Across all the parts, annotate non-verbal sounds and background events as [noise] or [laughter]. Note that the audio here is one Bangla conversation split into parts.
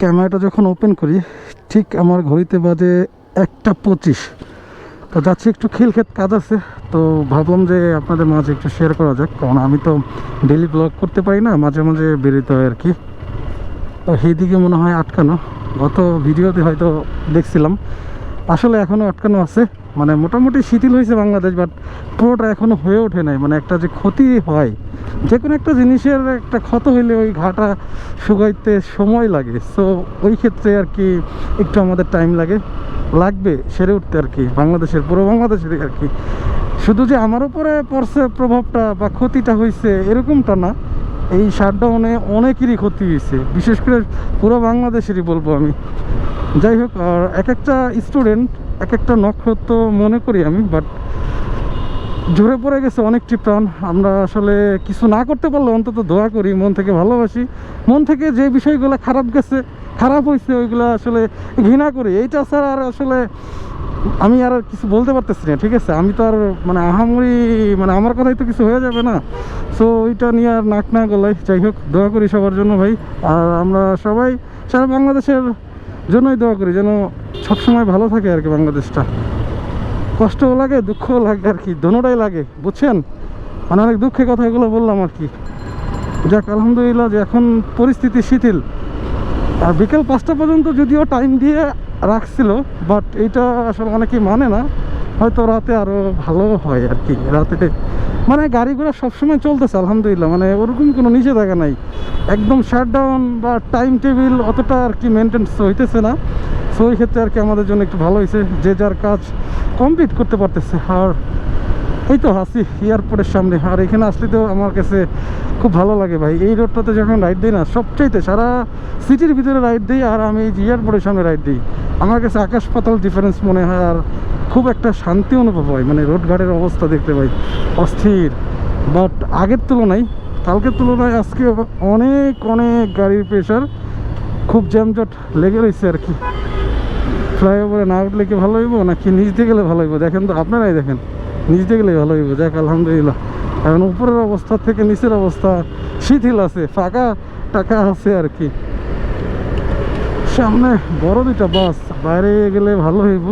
ক্যামেরাটা যখন ওপেন করি, ঠিক আমার ঘড়িতে বাজে একটা পঁচিশ। তো যাচ্ছি একটু খিলক্ষেত, কাজ আছে। তো ভাবলাম যে আপনাদের মাঝে একটু শেয়ার করা যাক, কারণ আমি তো ডেলি ব্লগ করতে পারি না, মাঝে মাঝে বেরোতে হয় আর কি। তো সেইদিকে মনে হয় আটকানো। গত ভিডিওতে হয়তো দেখছিলাম আসলে এখনও আটকানো আছে। মানে মোটামুটি শিথিল হয়েছে বাংলাদেশ বাট পুরোটা এখনও হয়ে ওঠে নাই। মানে একটা যে ক্ষতি হয় যে কোনো একটা জিনিসের একটা ক্ষত হইলে ওই ঘাটা শুকাইতে সময় লাগে। সো ওই ক্ষেত্রে আর কি একটু আমাদের টাইম লাগে। লাগবে, সেরে উঠতে আর কি। বাংলাদেশের, পুরো বাংলাদেশের আর কি। শুধু যে আমার উপরে পড়ছে প্রভাবটা বা ক্ষতিটা হয়েছে এরকমটা না। এই শাটডাউনে অনেকেরই ক্ষতি হয়েছে। বিশেষ করে পুরো বাংলাদেশেরই বলব আমি। যাই হোক, আর এক একটা স্টুডেন্ট এক একটা নক্ষত্র মনে করি আমি বাট ঝরে পড়ে গেছে অনেকটি প্রাণ। আমরা আসলে কিছু না করতে পারলে অন্তত দোয়া করি, মন থেকে ভালোবাসি। মন থেকে যে বিষয়গুলো খারাপ গেছে, খারাপ হয়েছে, ওইগুলো আসলে ঘৃণা করি। এইটা ছাড়া আর আসলে আমি আর কিছু বলতে পারতেছি না, ঠিক আছে? আমি তো আর মানে আহামরি মানে আমার কথাই তো কিছু হয়ে যাবে না। সো ওইটা নিয়ে আর নাক না গলাই যাই হোক, দোয়া করি সবার জন্য ভাই। আর আমরা সবাই সারা বাংলাদেশের জন্যই দোয়া করি, যেন সবসময় ভালো থাকে আর কি বাংলাদেশটা। কষ্টও লাগে, দুঃখও লাগে আর কি, দোনোটাই লাগে, বুঝছেন? মানে অনেক দুঃখের কথাগুলো বললাম আর কি। যাক, আলহামদুলিল্লাহ যে এখন পরিস্থিতি শিথিল। আর বিকেল পাঁচটা পর্যন্ত যদিও টাইম দিয়ে রাখছিল বাট এইটা আসলে অনেকেই মানে না। হয়তো রাতে আরও ভালো হয় আর কি রাতে। মানে গাড়িগুলো সবসময় চলতেছে, আলহামদুলিল্লাহ। মানে ওরকম কোনো নিষেধাজ্ঞা নাই। একদম শাটডাউন বা টাইম টেবিল অতটা আর কি মেনটেন্স হইতেছে না। সো ওই ক্ষেত্রে আর কি আমাদের জন্য একটু ভালো হয়েছে যে যার কাজ কমপ্লিট করতে পারতেছে, আর এই তো হাসি এয়ারপোর্টের সামনে। আর এখানে আসলে তো আমার কাছে খুব ভালো লাগে ভাই। এই রোডটাতে যখন রাইড দিই না, সবচাইতে সারা সিটির ভিতরে রাইড দিই আর আমি এই এয়ারপোর্টের সামনে রাইড দিই। আমার কাছে আকাশ পাতাল ডিফারেন্স মনে হয় আর খুব একটা শান্তি অনুভব হয় মানে রোড ঘাটের অবস্থা দেখতে পাই অস্থির। বাট আগের তুলনায়, কালকের তুলনায় আজকে অনেক অনেক গাড়ির প্রেশার খুব জ্যামজট লেগে রয়েছে আর কি। ফ্লাইওভারে না উঠলে কি ভালো হইব, নাকি নিচ দিয়ে গেলে ভালো হইব? দেখেন তো, আপনারাই দেখেন। নিচ দিয়ে গেলে ভালো হইব, যাক, আলহামদুলিল্লাহ। এখন উপরের অবস্থা থেকে নিচের অবস্থা শিথিল আছে, ফাঁকা টাকা আছে আর কি। সামনে বড় দুইটা বাস, বাইরে গেলে ভালো হইব।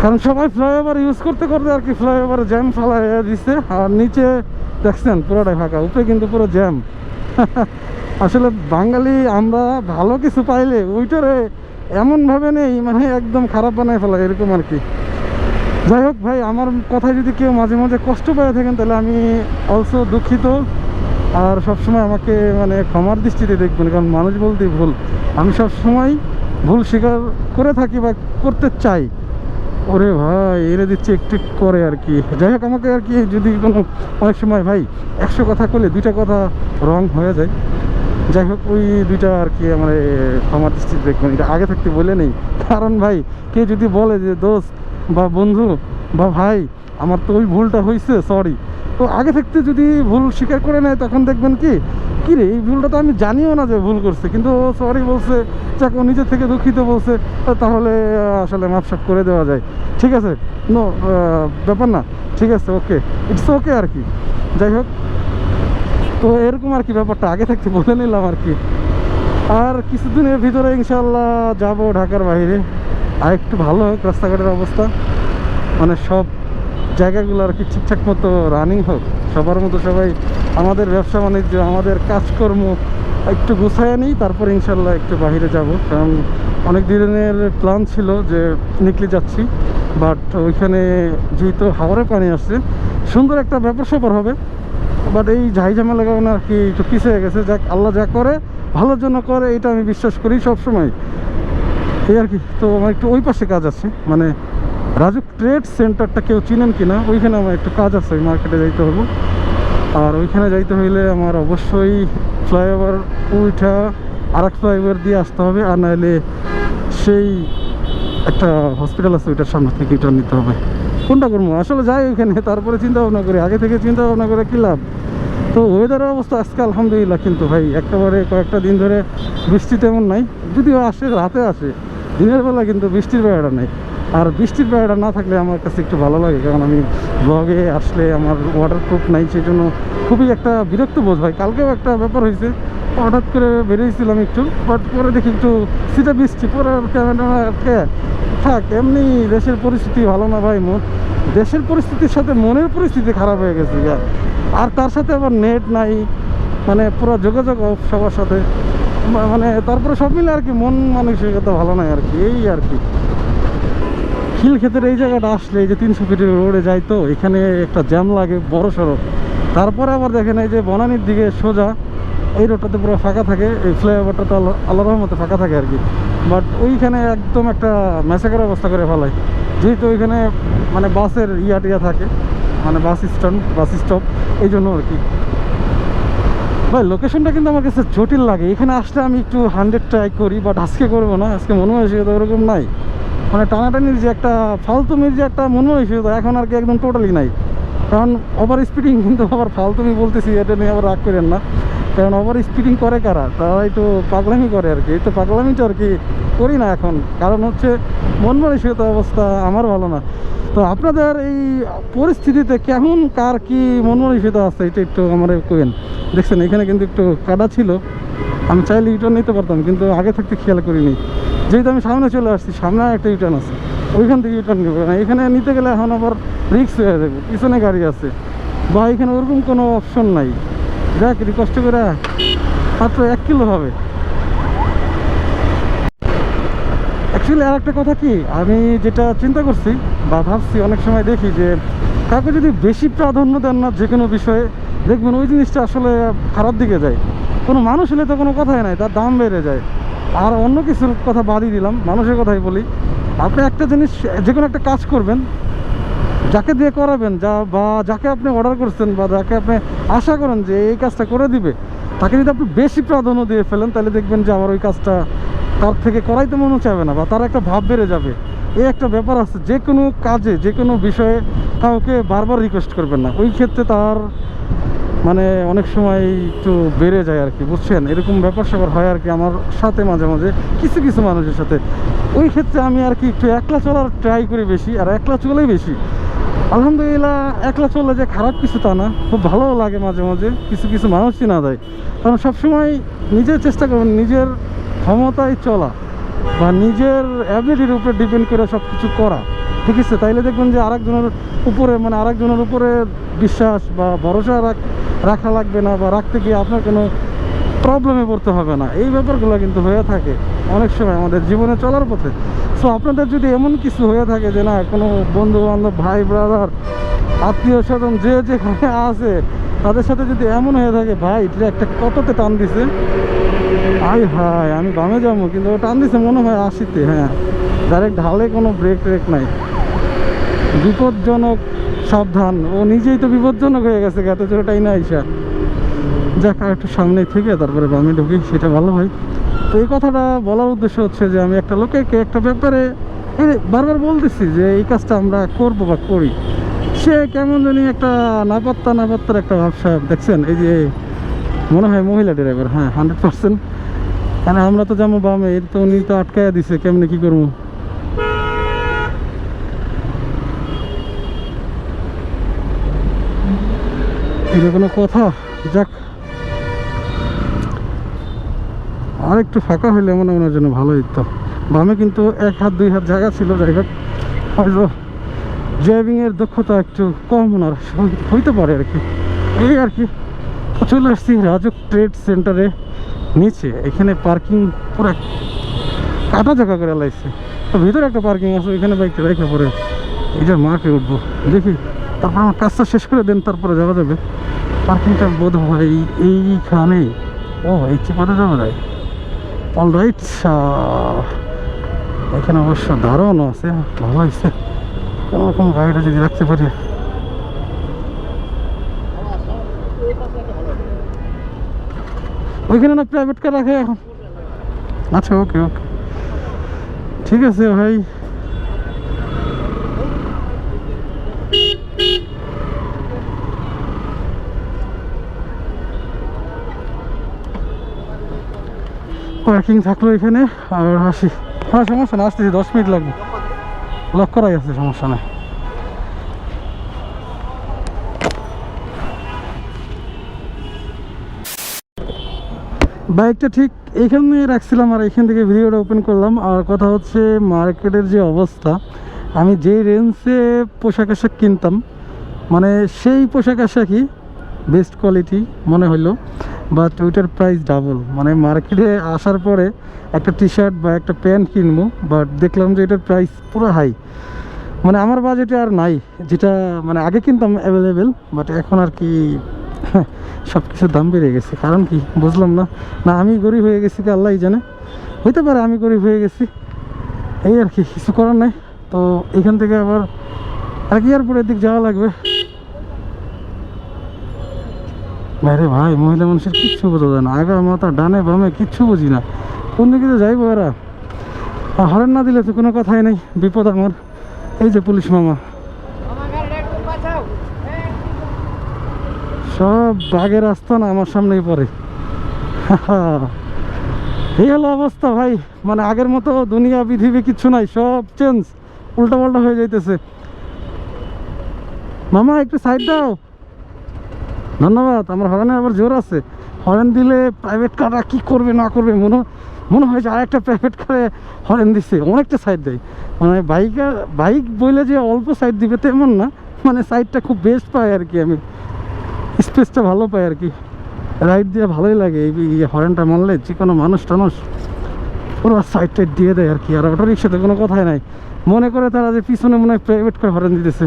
কারণ সবাই ফ্লাইওভার ইউজ করতে করতে আর কি ফ্লাইওভার জ্যাম ফেলা দিচ্ছে আর নিচে দেখছেন, পুরোটাই ফাঁকা, উপরে কিন্তু পুরো জ্যাম [laughs] আসলে বাঙালি, আমরা ভালো কিছু পাইলে ওইটারে এমনভাবে নেই মানে একদম খারাপ বানায় ফেলা, এরকম আর কি। যাই হোক ভাই, আমার কথায় যদি কেউ মাঝে মাঝে কষ্ট পেয়ে থাকেন, তাহলে আমি অলসো দুঃখিত। আর সবসময় আমাকে মানে ক্ষমার দৃষ্টিতে দেখবেন, কারণ মানুষ বলতেই ভুল। আমি সবসময় ভুল স্বীকার করে থাকি বা করতে চাই। ওরে ভাই, এরে দিচ্ছে একটু করে আর কি। যাই হোক, আমাকে আর কি যদি কোনো, অনেক সময় ভাই, একশো কথা করলে দুইটা কথা রং হয়ে যায়। যাই হোক, ওই দুইটা আর কি আমার ক্ষমার দৃষ্টিতে দেখবেন। এটা আগে থাকতে বলে নেই। কারণ ভাই কে যদি বলে যে, দোস্ত বা বন্ধু, বা ভাই, আমার তো ওই ভুলটা হয়েছে সরি তো আগে থাকতে যদি ভুল স্বীকার করে নেয়, তখন দেখবেন কি? কি রে, এই ভুলটা তো আমি জানিও না যে ভুল করছে, কিন্তু ও সরি বলছে, যাক, ও নিজের থেকে দুঃখিত বলছে তাহলে আসলে মাপসাপ করে দেওয়া যায়। ঠিক আছে? নো ব্যাপার না। ঠিক আছে ওকে ইটস ওকে আর কি। যাই হোক, তো এরকম আর কি ব্যাপারটা, আগে থাকতে বলে নিলাম আর কি। আর কিছুদিনের ভিতরে ইনশাল্লাহ যাব ঢাকার বাইরে। আর একটু ভালো হোক, রাস্তাঘাটের অবস্থা। মানে সব জায়গাগুলো আর কি ঠিকঠাক মতো রানিং হোক। সবার মতো সবাই আমাদের ব্যবসা বাণিজ্য, আমাদের কাজকর্ম একটু গুছায় নিই তারপর ইনশাল্লাহ একটু বাইরে যাব। কারণ অনেক দিনের প্ল্যান ছিল যে নিকলি যাচ্ছি বাট ওইখানে যেহেতু হাওড়ে পানি আসছে, সুন্দর একটা ব্যাপার স্যাপার হবে। বাট এই ঝাই ঝামেলা কারণে আর কি একটু পিছিয়ে গেছে। যাক, আল্লাহ যা করে, ভালোর জন্য করে, এটা আমি বিশ্বাস করি সব সময় এই আর কি। তো আমার একটু ওই পাশে কাজ আছে। মানে রাজুক ট্রেড সেন্টারটা কেউ চিনেন কি না ওইখানে আমার একটু কাজ আছে, ওই মার্কেটে যাইতে হবে। আর ওইখানে যাইতে হইলে আমার অবশ্যই ফ্লাইওভার উইঠা আর এক ফ্লাইওভার দিয়ে আসতে হবে, আর নাহলে সেই একটা হসপিটাল আছে, ওইটার সামনে থেকে এটা নিতে হবে। কোনটা করব? আসলে যাই ওইখানে, তারপরে চিন্তা ভাবনা করি, আগে থেকে চিন্তা ভাবনা করে কী লাভ? তো ওয়েদারের অবস্থা আজকে আলহামদুলিল্লাহ, কিন্তু ভাই, একেবারে কয়েকটা দিন ধরে বৃষ্টি তেমন নাই, যদিও আসে, রাতে আসে। দিনের বেলা কিন্তু বৃষ্টির বেড়াটা নেই। আর বৃষ্টির বেড়াটা না থাকলে আমার কাছে একটু ভালো লাগে, কারণ আমি ব্লগে আসলে আমার ওয়াটারপ্রুফ নাই সেই জন্য খুবই একটা বিরক্ত বোধ হয়। কালকেও একটা ব্যাপার হয়েছে, হঠাৎ করে বেরিয়েছিলাম একটু বাট পরে দেখি একটু সিটা বৃষ্টি, পরে ক্যামেরা থাক, এমনি দেশের পরিস্থিতি ভালো না ভাই মন দেশের পরিস্থিতির সাথে মনের পরিস্থিতি খারাপ হয়ে গেছে। আর তার সাথে আবার নেট নাই মানে পুরো যোগাযোগ সবার সাথে। মানে তারপরে সব মিলে আর কি, মন মানসিকতা ভালো নাই আর কি, এই আর কি। খিল ক্ষেতের এই জায়গাটা আসলে এই যে তিনশো ফিটের রোডে যাই তো, এখানে একটা জ্যাম লাগে বড় সড়ো। তারপরে আবার দেখেন এই যে বনানির দিকে সোজা, এই রোডটাতে পুরো ফাঁকা থাকে, এই ফ্লাইওভারটা তো আল্লাহ রহমতে ফাঁকা থাকে আর কি। বাট ওইখানে একদম একটা ম্যাসেকার অবস্থা করে ফেলায়। যেহেতু ওইখানে মানে বাসের ইয়া টিয়া থাকে মানে বাস স্ট্যান্ড বাস স্টপ এই জন্য আর কি। ভাই লোকেশনটা কিন্তু আমার কাছে জটিল লাগে। এখানে আসলে আমি একটু হান্ড্রেড ট্রাই করি বাট আজকে করব না। আজকে মনে হয় সেটা ওরকম নাই। মানে টানাটানির যে একটা, ফালতুমির যে একটা মনে হয় সেটা এখন আর কি একদম টোটালি নাই। কারণ ওভার স্পিডিং কিন্তু আবার ফালতুমি বলতেছি, এটা নিয়ে আবার রাগ করেন না। কারণ ওভার স্পিডিং করে কারা? তারা একটু পাগলামি করে আর কি। তো পাগলামিটা আর কি করি না এখন। কারণ হচ্ছে মন মানসিকতা অবস্থা আমার ভালো না। তো আপনাদের এই পরিস্থিতিতে কেমন, কার কি মন মানসিকতা আছে, এটা একটু আমার কেন দেখছেন, এখানে কিন্তু একটু কাদা ছিল। আমি চাইলে ইউটার্ন নিতে পারতাম, কিন্তু আগে থাকতে খেয়াল করিনি। যেহেতু আমি সামনে চলে আসছি, সামনে একটা ইউটার্ন আছে। ওইখান থেকে ইউটার্ন নেব। না এখানে নিতে গেলে এখন আবার রিক্স হয়ে যাবে। পিছনে গাড়ি আছে। বা এখানে ওরকম কোনো অপশন নাই। দেখ কষ্ট করে মাত্র এক কিলো হবে। অ্যাকচুয়ালি আর একটা কথা কি, আমি যেটা চিন্তা করছি বা ভাবছি অনেক সময় দেখি যে, কাউকে যদি বেশি প্রাধান্য দেন না যে কোনো বিষয়ে, দেখবেন ওই জিনিসটা আসলে খারাপ দিকে যায়। কোনো মানুষ হলে তো কোনো কথাই নাই, তার দাম বেড়ে যায়। আর অন্য কিছুর কথা বাদই দিলাম, মানুষের কথাই বলি। আপনি একটা জিনিস যে কোনো একটা কাজ করবেন, যাকে দিয়ে করাবেন, যা বা যাকে আপনি অর্ডার করছেন বা যাকে আপনি আশা করেন যে এই কাজটা করে দিবে, তাকে যদি আপনি বেশি প্রাধান্য দিয়ে ফেলেন, তাহলে দেখবেন যে আমার ওই কাজটা তার থেকে করাইতে মনে চাইবে না বা তার একটা ভাব বেড়ে যাবে। এই একটা ব্যাপার আছে, যে কোনো কাজে, যে কোনো বিষয়ে কাউকে বারবার রিকোয়েস্ট করবেন না। ওই ক্ষেত্রে তার মানে অনেক সময় একটু বেড়ে যায় আর কি, বুঝছেন? এরকম ব্যাপার স্যাপার হয় আর কি আমার সাথে মাঝে মাঝে, কিছু কিছু মানুষের সাথে। ওই ক্ষেত্রে আমি আর কি একটু একলা চলার ট্রাই করি বেশি, আর একলা চলেই বেশি। আলহামদুলিল্লাহ, একলা চললে যে খারাপ কিছু তা না, খুব ভালোও লাগে মাঝে মাঝে, কিছু কিছু মানুষই না দেয়। কারণ সবসময় নিজের চেষ্টা করবেন, নিজের ক্ষমতায় চলা বা নিজের অ্যাবিলিটির উপরে ডিপেন্ড করে সব কিছু করা, ঠিক আছে? তাইলে দেখবেন যে আরেকজনের উপরে মানে আরেকজনের উপরে বিশ্বাস বা ভরসা রাখ- লাগবে না বা রাখতে গিয়ে আপনার কোনো প্রবলেমে পড়তে হবে না। এই ব্যাপারগুলো কিন্তু হয়ে থাকে অনেক সময় আমাদের জীবনে চলার পথে। সো আপনাদের যদি এমন কিছু হয়ে থাকে যে না, কোনো বন্ধু বান্ধব ভাই ব্রাদার আত্মীয় স্বজন যে যেখানে আছে তাদের সাথে যদি এমন হয়ে থাকে, ভাই, এটা একটা কততে টান দিছে? আই হাই আমি বামে যাব, কিন্তু টান দিছে মনে হয় আশিতে হ্যাঁ। ডাইরেক্ট ঢালে কোনো ব্রেক ট্রেক নাই। বিপজ্জনক সাবধান। ও নিজেই তো বিপজ্জনক হয়ে গেছে এত জোরে টাই না আইসা। যাক একটু সামনে থেকে তারপরে বামে ঢুকি, সেটা ভালো হয়। তো এই কথাটা বলার উদ্দেশ্য হচ্ছে যে, আমি একটা লোকেকে একটা ব্যাপারে বারবার বলতেছি যে, এই কাজটা আমরা করব বা করি। সে কেমন জানি একটা নাপাত্তা নাপাত্তার একটা ভাবসা দেখছেন? এই যে মনে হয় মহিলা ড্রাইভার হ্যাঁ হান্ড্রেড পার্সেন্ট কারণ আমরা তো যেমন বামে, এর তো উনি তো আটকাইয়া দিছে, কেমনে কি করব? কোনো কথা? যাক। আর একটু ফাঁকা হইলে মনে ওনার জন্য ভালো হইতো। বামে কিন্তু এক হাত, দুই হাত জায়গা ছিল হোক। হয়তো ড্রাইভিংয়ের দক্ষতা একটু কম ওনার হইতে পারে আর কি। এই আর কি। চলে আসছি রাজক ট্রেড সেন্টারে। নিচে এখানে পার্কিং পুরো কাটা জায়গা করে লাগছে ভিতরে একটা পার্কিং আছে এখানে বাইকটা রেখে পরে এই যে মাঠে উঠবো। দেখি, তারপর আমার কাজটা শেষ করে দেন, তারপরে যাওয়া যাবে। পার্কিংটা বোধ হয় এই- এইখানেই ও, এই চিপাতে যাওয়া যায়। অল রাইট এখানে অবশ্য দারুণও আছে, ভালো হয়েছে। কোনো রকম গাড়িটা যদি রাখতে পারি। ওইখানে না প্রাইভেট কার রাখে এখন। আচ্ছা ওকে ওকে ঠিক আছে ভাই। পার্কিং থাকল এখানে, আর আসি। হ্যাঁ সমস্যা না, আসতেছি, দশ মিনিট লাগবে। লক করাই আছে, সমস্যা নেই। বাইকটা ঠিক এখানে রাখছিলাম আর এখান থেকে ভিডিওটা ওপেন করলাম। আর কথা হচ্ছে মার্কেটের যে অবস্থা, আমি যে রেঞ্জে পোশাক আশাক কিনতাম মানে সেই পোশাক আশাকই বেস্ট কোয়ালিটি মনে হলো বাট ওইটার প্রাইস ডাবল মানে মার্কেটে আসার পরে একটা টি শার্ট বা একটা প্যান্ট কিনবো বাট দেখলাম যে এটার প্রাইস পুরো হাই মানে আমার বাজেটে আর নাই, যেটা মানে আগে কিনতাম অ্যাভেলেবেল বাট এখন আর কি সব কিছুর দাম বেড়ে গেছে। কারণ কি, বুঝলাম না। না, আমি গরিব হয়ে গেছি কি আল্লাহই জানে। হইতে পারে আমি গরিব হয়ে গেছি। এই আর কি, কিছু করার নাই। তো এখান থেকে আবার আর কি এয়ারপোর্টের দিক যাওয়া লাগবে। আরে ভাই, মহিলা মানুষের কিচ্ছু বোঝা যায় না। আগা, মাথা, ডানে, বামে কিচ্ছু বুঝি না। কোন দিকে যে যাইবো এরা? হরেন না দিলে তো কোনো কথাই নেই, বিপদ আমার। এই যে পুলিশ মামা। সব বাঘের রাস্তা না আমার সামনেই পড়ে। এই হলো অবস্থা ভাই। মানে আগের মতো দুনিয়া, পৃথিবী কিচ্ছু নাই, সব চেঞ্জ উল্টা পাল্টা হয়ে যাইতেছে। মামা, একটু সাইড দাও। ধন্যবাদ, আমার হরেনের আবার জোর আছে। হরেন দিলে প্রাইভেট কাররা কি করবে, না করবে, মনে মনে হয় যে আরেকটা প্রাইভেট কারে হরেন দিচ্ছে অনেকটা সাইড দেয়। মানে বাইকার বাইক বলে যে অল্প সাইড দিবে তেমন না মানে সাইডটা খুব বেস্ট পাই আর কি আমি। স্পেসটা ভালো পাই আর কি। রাইড দিয়ে ভালোই লাগে এই হরেনটা মারলে, যে কোনো মানুষ টানুষ। পুরো সাইড টাইড দিয়ে দেয় আর কি, আর অটো রিক্সাতে কোনো কথাই নাই। মনে করে তারা যে পিছনে মনে হয় প্রাইভেট কার হরেন দিতেছে।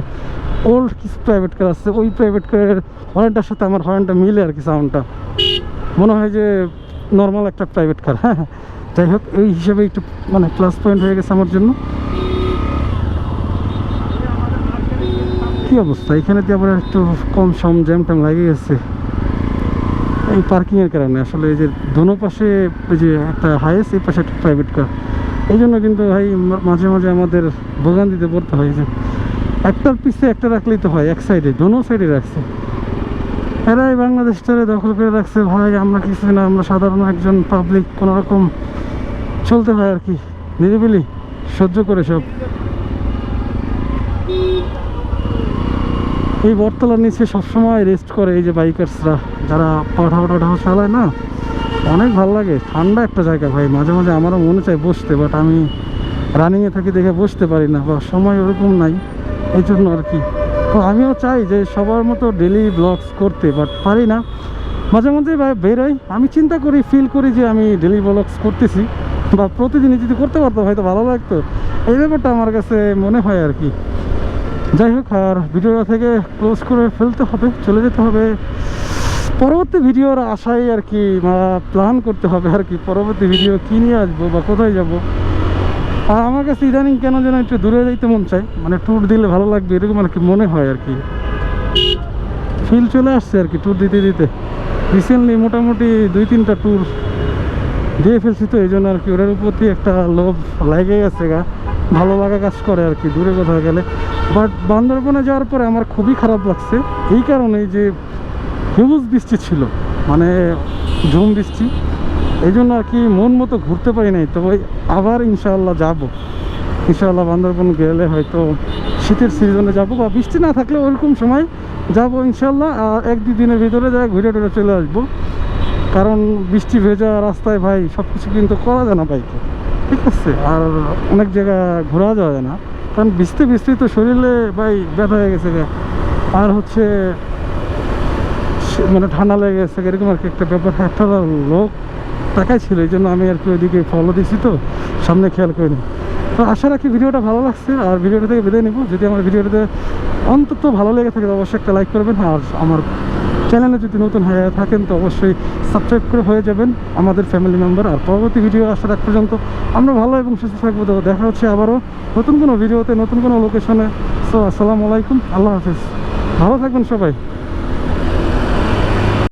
ওল্ড কিছু প্রাইভেট কার আছে, ওই প্রাইভেট কারের হরেনটার সাথে আমার হরেনটা মিলে আর কি সাউন্ডটা মনে হয় যে নর্মাল একটা প্রাইভেট কার হ্যাঁ হ্যাঁ। যাই হোক এই হিসাবে একটু মানে প্লাস পয়েন্ট হয়ে গেছে আমার জন্য। কি অবস্থা? এখানে তো আবার একটু কম সম জ্যাম ট্যাম লাগে গেছে। এই পার্কিংয়ের কারণে, আসলে এই যে দোনো পাশে ওই যে একটা হাইয়েস্ট এই পাশে একটা প্রাইভেট কার এই জন্য কিন্তু ভাই মাঝে মাঝে আমাদের ভোগান দিতে পড়তে হয় যে, একটার পিছে একটা রাখলেই তো হয়, এক সাইডে দোনো সাইডে রাখছে। এরাই বাংলাদেশটারে দখল করে রাখছে। ভাই, আমরা কিছু না, আমরা সাধারণ একজন পাবলিক কোনো রকম চলতে হয় আর কি। নিরিবিলি, সহ্য করে সব। এই বটতলার নিচে সবসময় রেস্ট করে এই যে বাইকার্সরা যারা পাঠা টাঠা চালায় না, অনেক ভালো লাগে। ঠান্ডা একটা জায়গা ভাই, মাঝে মাঝে আমারও মনে চায় বসতে বাট আমি রানিংয়ে থাকি দেখে বসতে পারি না, বা সময় ওরকম নাই এই জন্য আর কি। তো আমিও চাই যে সবার মতো ডেলি ব্লগস করতে বাট পারি না। মাঝে মাঝে বেরোই আমি চিন্তা করি ফিল করি যে আমি ডেলি ব্লগস করতেছি। বা প্রতিদিনই যদি করতে পারতাম, হয়তো ভালো লাগতো। এই ব্যাপারটা আমার কাছে মনে হয় আর কি। যাই হোক, আর ভিডিওটা থেকে ক্লোজ করে ফেলতে হবে, চলে যেতে হবে। পরবর্তী ভিডিওর আশায় আর কি প্ল্যান করতে হবে আর কি, পরবর্তী ভিডিও কী নিয়ে আসব বা কোথায় যাব। আর আমার কাছে ইদানিং কেন যেন একটু দূরে যাইতে মন চাই মানে ট্যুর দিলে ভালো লাগবে, এরকম আর কি মনে হয় আর কি। ফিল চলে আসছে আর কি ট্যুর দিতে দিতে। রিসেন্টলি মোটামুটি দুই, তিনটা ট্যুর দিয়ে ফেলছি তো এই জন্য আর কি ওটার প্রতি একটা লোভ লাগে গেছে গা। ভালো লাগা কাজ করে আর কি, দূরে কোথাও গেলে। বাট বান্দরবনে যাওয়ার পরে আমার খুবই খারাপ লাগছে। এই কারণেই যে হিউজ বৃষ্টি ছিল মানে ঝুম বৃষ্টি। এই জন্য আর কি মন মতো ঘুরতে পারি নাই। তবে আবার ইনশাআল্লাহ যাব। ইনশাআল্লাহ বান্দরবন গেলে হয়তো শীতের সিজনে যাব বা বৃষ্টি না থাকলে ওরকম সময় যাব ইনশাল্লাহ আর এক দুই দিনের ভিতরে যা ঘুরে টুরে চলে আসব। কারণ বৃষ্টি ভেজা রাস্তায় ভাই সব কিছু কিন্তু করা যায় না বাইকে। ঠিক আছে? আর অনেক জায়গা ঘোরা যাওয়া যায় না। কারণ বৃষ্টি বৃষ্টি তো শরীরে ভাই ব্যথা হয়ে গেছে। আর হচ্ছে মানে ঠান্ডা লেগে গেছে এরকম আর কি একটা ব্যাপার। একটা লোক তাকাই ছিল, এই জন্য আমি আর কি ওইদিকে ফলো দিছি তো, সামনে খেয়াল করিনি। তো আশা রাখি ভিডিওটা ভালো লাগছে, আর ভিডিওটা থেকে বিদায় নেব। যদি আমার ভিডিওটাতে অন্তত ভালো লেগে থাকে অবশ্যই একটা লাইক করবেন, আর আমার চ্যানেলে যদি নতুন হয়ে থাকেন, তো অবশ্যই সাবস্ক্রাইব করে হয়ে যাবেন, আমাদের ফ্যামিলি মেম্বার আর পরবর্তী ভিডিও আসার আগ পর্যন্ত আমরা ভালো এবং সুস্থ থাকব, তো দেখা হচ্ছে আবারও নতুন কোনো ভিডিওতে নতুন কোনো লোকেশনে সো আসসালামু আলাইকুম, আল্লাহ হাফিজ। ভালো থাকবেন সবাই।